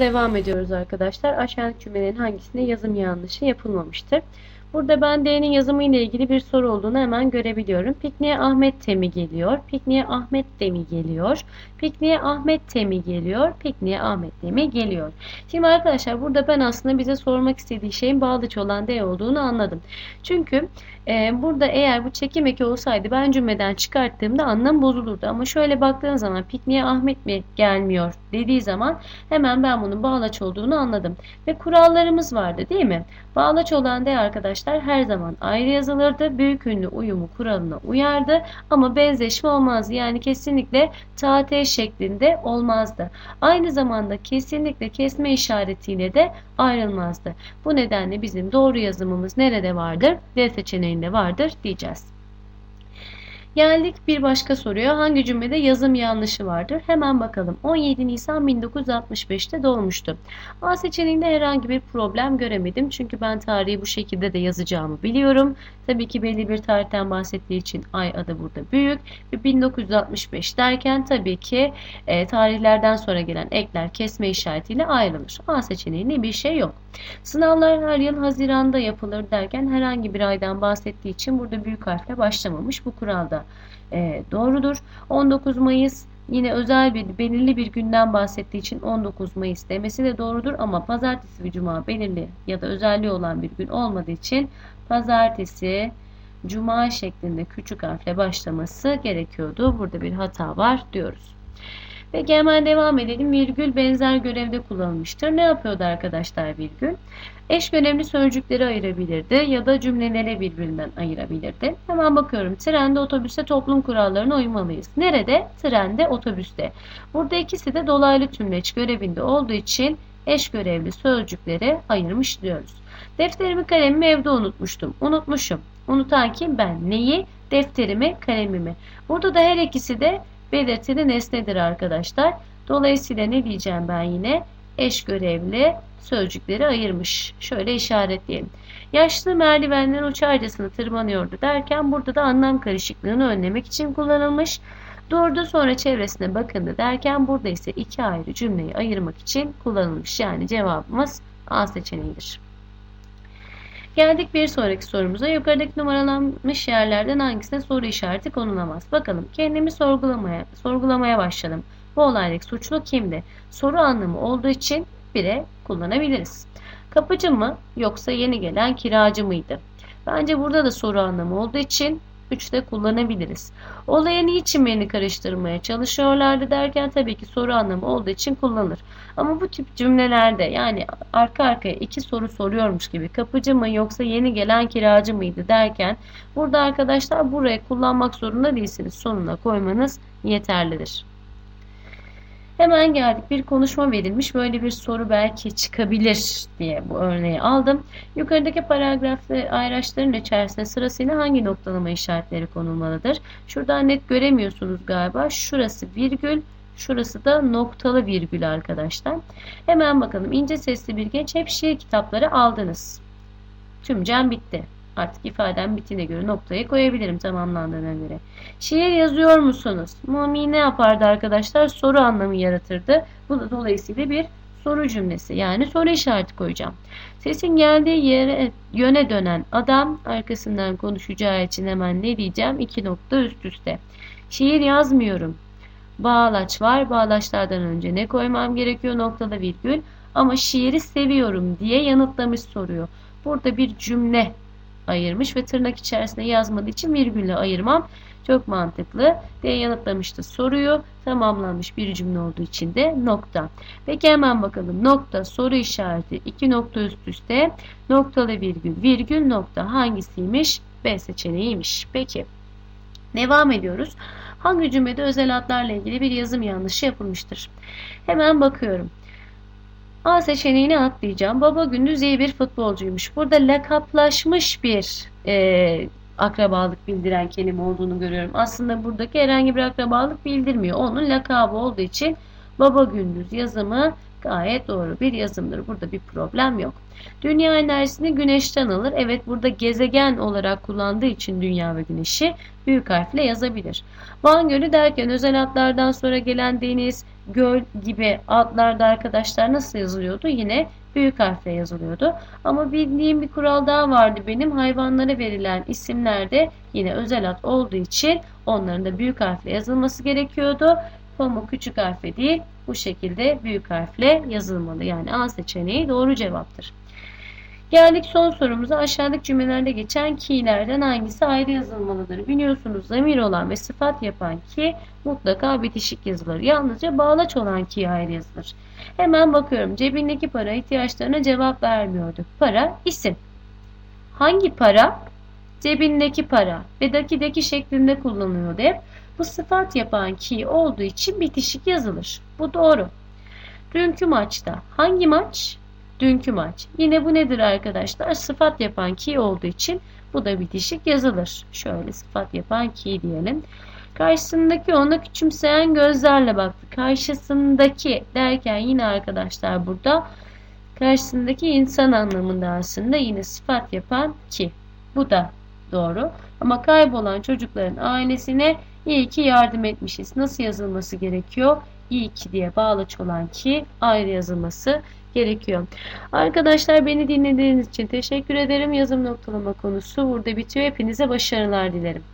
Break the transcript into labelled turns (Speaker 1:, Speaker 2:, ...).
Speaker 1: Devam ediyoruz arkadaşlar. Aşağıdaki cümlelerin hangisinde yazım yanlışı yapılmamıştır? Burada ben D'nin yazımı ile ilgili bir soru olduğunu hemen görebiliyorum. Pikniğe Ahmet de mi geliyor? Pikniğe Ahmet de mi geliyor? Pikniğe Ahmet de mi geliyor? Pikniğe Ahmet de mi geliyor? Şimdi arkadaşlar burada ben aslında bize sormak istediği şeyin bağlaç olan D olduğunu anladım. Çünkü e, burada eğer bu çekim eki olsaydı ben cümleden çıkarttığımda anlam bozulurdu. Ama şöyle baktığın zaman pikniğe Ahmet mi gelmiyor dediği zaman hemen ben bunun bağlaç olduğunu anladım. Ve kurallarımız vardı değil mi? Bağlaç olan D arkadaşlar her zaman ayrı yazılırdı. Büyük ünlü uyumu kuralına uyardı ama benzeşme olmazdı. Yani kesinlikle tat şeklinde olmazdı. Aynı zamanda kesinlikle kesme işaretiyle de ayrılmazdı. Bu nedenle bizim doğru yazımımız nerede vardır? D seçeneğinde vardır diyeceğiz. Geldik bir başka soruya. Hangi cümlede yazım yanlışı vardır? Hemen bakalım. 17 Nisan 1965'te doğmuştu. A seçeneğinde herhangi bir problem göremedim. Çünkü ben tarihi bu şekilde de yazacağımı biliyorum. Tabii ki belli bir tarihten bahsettiği için ay adı burada büyük. Ve 1965 derken tabii ki e, tarihlerden sonra gelen ekler kesme işaretiyle ayrılır. A seçeneğinde bir şey yok. Sınavlar her yıl Haziran'da yapılır derken herhangi bir aydan bahsettiği için burada büyük harfle başlamamış. Bu kuralda e, doğrudur. 19 Mayıs yine özel bir belirli bir günden bahsettiği için 19 Mayıs demesi de doğrudur ama pazartesi ve cuma belirli ya da özelliği olan bir gün olmadığı için pazartesi cuma şeklinde küçük harfle başlaması gerekiyordu. Burada bir hata var diyoruz. Peki hemen devam edelim. Virgül benzer görevde kullanılmıştır. Ne yapıyordu arkadaşlar virgül? Eş önemli sözcükleri ayırabilirdi ya da cümleleri birbirinden ayırabilirdi. Hemen bakıyorum. Trende, otobüste toplum kurallarına uymalıyız. Nerede? Trende, otobüste. Burada ikisi de dolaylı tümleç görevinde olduğu için eş görevli sözcükleri ayırmış diyoruz. Defterimi kalemimi evde unutmuştum. Unutmuşum. Unutan kim? Ben. Neyi? Defterimi, kalemimi. Burada da her ikisi de belirtili nesnedir arkadaşlar. Dolayısıyla ne diyeceğim ben yine? Eş görevli sözcükleri ayırmış. Şöyle işaretleyelim. Yaşlı merdivenler uçarcasına tırmanıyordu derken burada da anlam karışıklığını önlemek için kullanılmış. Durdu sonra çevresine bakındı derken burada ise iki ayrı cümleyi ayırmak için kullanılmış. Yani cevabımız A seçeneğidir. Geldik bir sonraki sorumuza. Yukarıdaki numaralanmış yerlerden hangisine soru işareti konulamaz? Bakalım kendimi sorgulamaya, sorgulamaya başladım. Bu olaydaki suçlu kimdi? Soru anlamı olduğu için bire kullanabiliriz. Kapıcı mı yoksa yeni gelen kiracı mıydı? Bence burada da soru anlamı olduğu için 3'te kullanabiliriz. Olaya niçin beni karıştırmaya çalışıyorlardı derken tabii ki soru anlamı olduğu için kullanılır. Ama bu tip cümlelerde yani arka arkaya iki soru soruyormuş gibi kapıcı mı yoksa yeni gelen kiracı mıydı derken burada arkadaşlar buraya kullanmak zorunda değilsiniz. Sonuna koymanız yeterlidir. Hemen geldik. Bir konuşma verilmiş. Böyle bir soru belki çıkabilir diye bu örneği aldım. Yukarıdaki paragrafta ayraçların içerisinde sırasıyla hangi noktalama işaretleri konulmalıdır? Şuradan net göremiyorsunuz galiba. Şurası virgül, şurası da noktalı virgül arkadaşlar. Hemen bakalım. İnce sesli bir genç hep şiir kitapları aldınız. Tümcem bitti. Artık ifadem bittiğine göre noktayı koyabilirim tamamlandığına göre. Şiir yazıyor musunuz? Mami ne yapardı arkadaşlar? Soru anlamı yaratırdı. Bu da dolayısıyla bir soru cümlesi. Yani soru işareti koyacağım. Sesin geldiği yere yöne dönen adam arkasından konuşacağı için hemen ne diyeceğim? İki nokta üst üste. Şiir yazmıyorum. Bağlaç var. Bağlaçlardan önce ne koymam gerekiyor? Noktada virgül. Ama şiiri seviyorum diye yanıtlamış soruyor. Burada bir cümle ayırmış ve tırnak içerisinde yazmadığı için virgülle ayırmam çok mantıklı diye yanıtlamıştı soruyu. Tamamlanmış bir cümle olduğu için de nokta. Peki hemen bakalım. Nokta, soru işareti, iki nokta üst üste, noktalı virgül, virgül nokta hangisiymiş? B seçeneğiymiş. Peki. Devam ediyoruz. Hangi cümlede özel adlarla ilgili bir yazım yanlışı yapılmıştır? Hemen bakıyorum. A seçeneğini atlayacağım. Baba Gündüz iyi bir futbolcuymuş. Burada lakaplaşmış bir e, akrabalık bildiren kelime olduğunu görüyorum. Aslında buradaki herhangi bir akrabalık bildirmiyor. Onun lakabı olduğu için Baba Gündüz yazımı Gayet doğru bir yazımdır. Burada bir problem yok. Dünya enerjisini güneşten alır. Evet burada gezegen olarak kullandığı için dünya ve güneşi büyük harfle yazabilir. Van Gölü derken özel adlardan sonra gelen deniz, göl gibi adlarda arkadaşlar nasıl yazılıyordu? Yine büyük harfle yazılıyordu. Ama bildiğim bir kural daha vardı benim. Hayvanlara verilen isimlerde yine özel ad olduğu için onların da büyük harfle yazılması gerekiyordu. Pamuk küçük harfle değil bu şekilde büyük harfle yazılmalı. Yani A seçeneği doğru cevaptır. Geldik son sorumuza. Aşağıdaki cümlelerde geçen ki'lerden hangisi ayrı yazılmalıdır? Biliyorsunuz zamir olan ve sıfat yapan ki mutlaka bitişik yazılır. Yalnızca bağlaç olan ki ayrı yazılır. Hemen bakıyorum. Cebindeki para ihtiyaçlarına cevap vermiyordu. Para isim. Hangi para? Cebindeki para. Ve dakideki şeklinde kullanılıyordu hep. Bu sıfat yapan ki olduğu için bitişik yazılır. Bu doğru. Dünkü maçta. Hangi maç? Dünkü maç. Yine bu nedir arkadaşlar? Sıfat yapan ki olduğu için bu da bitişik yazılır. Şöyle sıfat yapan ki diyelim. Karşısındaki ona küçümseyen gözlerle baktı. Karşısındaki derken yine arkadaşlar burada karşısındaki insan anlamında aslında yine sıfat yapan ki. Bu da doğru. Ama kaybolan çocukların ailesine iyi ki yardım etmişiz. Nasıl yazılması gerekiyor? İyi ki diye bağlaç olan ki ayrı yazılması gerekiyor. Arkadaşlar beni dinlediğiniz için teşekkür ederim. Yazım noktalama konusu burada bitiyor. Hepinize başarılar dilerim.